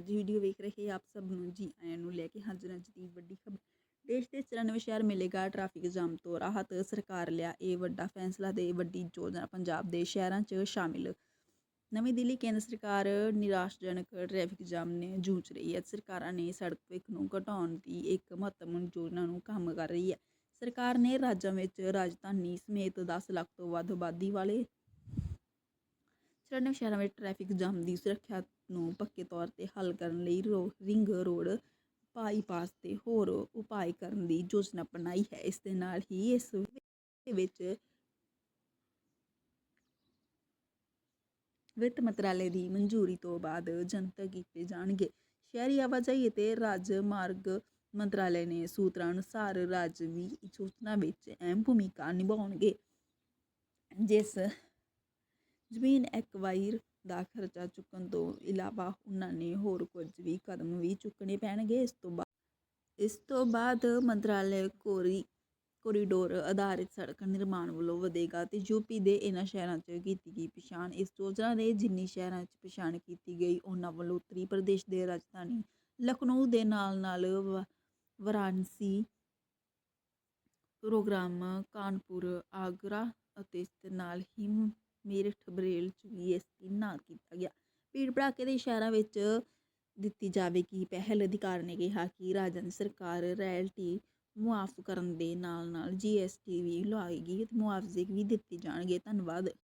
ਜੀ ਵੀਡੀਓ ਵੇਖ ਰਹੇ ਆਪ ਸਭ ਨੂੰ ਜੀ ਆਇਆਂ ਨੂੰ ਲੈ ਕੇ ਹਾਜ਼ਰ ਹਾਂ ਅੱਜ ਵੱਡੀ ਖਬਰ। ਦੇਸ਼ ਦੇ 94 ਸ਼ਹਿਰ ਮਿਲੇਗਾ ਟ੍ਰੈਫਿਕ ਜਾਮ ਤੋਂ ਰਾਹਤ, ਸਰਕਾਰ ਲਿਆ ਇਹ ਵੱਡਾ ਫੈਸਲਾ ਦੇ ਵੱਡੀ ਯੋਜਨਾ ਪੰਜਾਬ ਦੇ ਸ਼ਹਿਰਾਂ 'ਚ ਸ਼ਾਮਿਲ। ਨਵੀਂ ਦਿੱਲੀ ਕੇਂਦਰ ਸਰਕਾਰ ਨਿਰਾਸ਼ਾਜਨਕ ਟ੍ਰੈਫਿਕ ਜਾਮ ਨੇ ਜੂਝ ਰਹੀ ਹੈ। ਸਰਕਾਰਾਂ ਨੇ ਸੜਕ ਭਵਿੱਖ ਨੂੰ ਘਟਾਉਣ ਦੀ ਇੱਕ ਮਹੱਤਵਪੂਰਨ ਯੋਜਨਾ ਨੂੰ ਕੰਮ ਕਰ ਰਹੀ ਹੈ। ਸਰਕਾਰ ਨੇ ਰਾਜਾਂ ਵਿੱਚ ਰਾਜਧਾਨੀ ਸਮੇਤ 10 ਲੱਖ ਤੋਂ ਵੱਧ ਆਬਾਦੀ ਵਾਲੇ 94 ਸ਼ਹਿਰਾਂ ਵਿੱਚ ਟ੍ਰੈਫਿਕ ਜਾਮ ਦੀ ਸੁਰੱਖਿਆ ਨੂੰ ਪੱਕੇ ਤੌਰ ਤੇ ਹੱਲ ਕਰਨ ਲਈ ਰਿੰਗ ਰੋਡ ਬਾਈਪਾਸ ਤੇ ਹੋਰ ਉਪਾਅ ਕਰਨ ਦੀ ਯੋਜਨਾ ਬਣਾਈ ਹੈ। ਇਸ ਦੇ ਨਾਲ ਹੀ ਇਸ ਵਿੱਚ ਵਿੱਤ ਮੰਤਰਾਲੇ ਦੀ ਮਨਜ਼ੂਰੀ ਤੋਂ ਬਾਅਦ ਜਨਤਕ ਕੀਤੇ ਜਾਣਗੇ। ਸ਼ਹਿਰੀ ਆਵਾਜਾਈ ਅਤੇ ਰਾਜ ਮਾਰਗ ਮੰਤਰਾਲੇ ਨੇ ਸੂਤਰਾਂ ਅਨੁਸਾਰ ਰਾਜ ਵੀ ਯੋਜਨਾ ਵਿੱਚ ਅਹਿਮ ਭੂਮਿਕਾ ਨਿਭਾਉਣਗੇ। ਜਿਸ ਜ਼ਮੀਨ ਐਕਵਾਇਰ ਦਾ ਖਰਚਾ ਚੁੱਕਣ ਤੋਂ ਇਲਾਵਾ ਉਹਨਾਂ ਨੇ ਹੋਰ ਕੁਝ ਵੀ ਕਦਮ ਵੀ ਚੁੱਕਣੇ ਪੈਣਗੇ। ਇਸ ਤੋਂ ਬਾਅਦ ਇਸ ਤੋਂ ਬਾਅਦ ਮੰਤਰਾਲੇ ਕੋਰੀ ਕੋਰੀਡੋਰ ਆਧਾਰਿਤ ਸੜਕ ਨਿਰਮਾਣ ਵੱਲੋਂ ਵਧੇਗਾ ਤੇ ਯੂਪੀ ਦੇ ਇਹਨਾਂ ਸ਼ਹਿਰਾਂ 'ਚ ਕੀਤੀ ਗਈ ਪਛਾਣ। ਇਸ ਯੋਜਨਾ ਦੇ ਜਿੰਨੀ ਸ਼ਹਿਰਾਂ 'ਚ ਪਛਾਣ ਕੀਤੀ ਗਈ, ਉਹਨਾਂ ਵੱਲੋਂ ਉੱਤਰੀ ਪ੍ਰਦੇਸ਼ ਦੇ ਰਾਜਧਾਨੀ ਲਖਨਊ ਦੇ ਨਾਲ ਨਾਲ ਵ- ਵਾਰਾਣਸੀ ਪ੍ਰੋਗਰਾਮ, ਕਾਨਪੁਰ, ਆਗਰਾ ਅਤੇ ਇਸ ਦੇ ਨਾਲ ਹੀ ਮੇਰਠ ਬਰੇਲ 'ਚ ਵੀ ਇਸ ਦੀ ਨਾਲ ਕੀਤਾ ਗਿਆ। ਭੀੜ ਭੜਾਕੇ ਦੇ ਸ਼ਹਿਰਾਂ ਵਿੱਚ ਦਿੱਤੀ ਜਾਵੇਗੀ ਪਹਿਲ। ਅਧਿਕਾਰ ਨੇ ਕਿਹਾ ਕਿ ਰਾਜਨ ਸਰਕਾਰ ਰਾਇਲਟੀ ਮੁਆਫ ਕਰਨ ਦੇ ਨਾਲ ਨਾਲ ਜੀਐਸਟੀ ਵੀ ਲਾਏਗੀ ਤੇ ਮੁਆਵਜ਼ੇ ਵੀ ਦਿੱਤੇ ਜਾਣਗੇ। ਧੰਨਵਾਦ।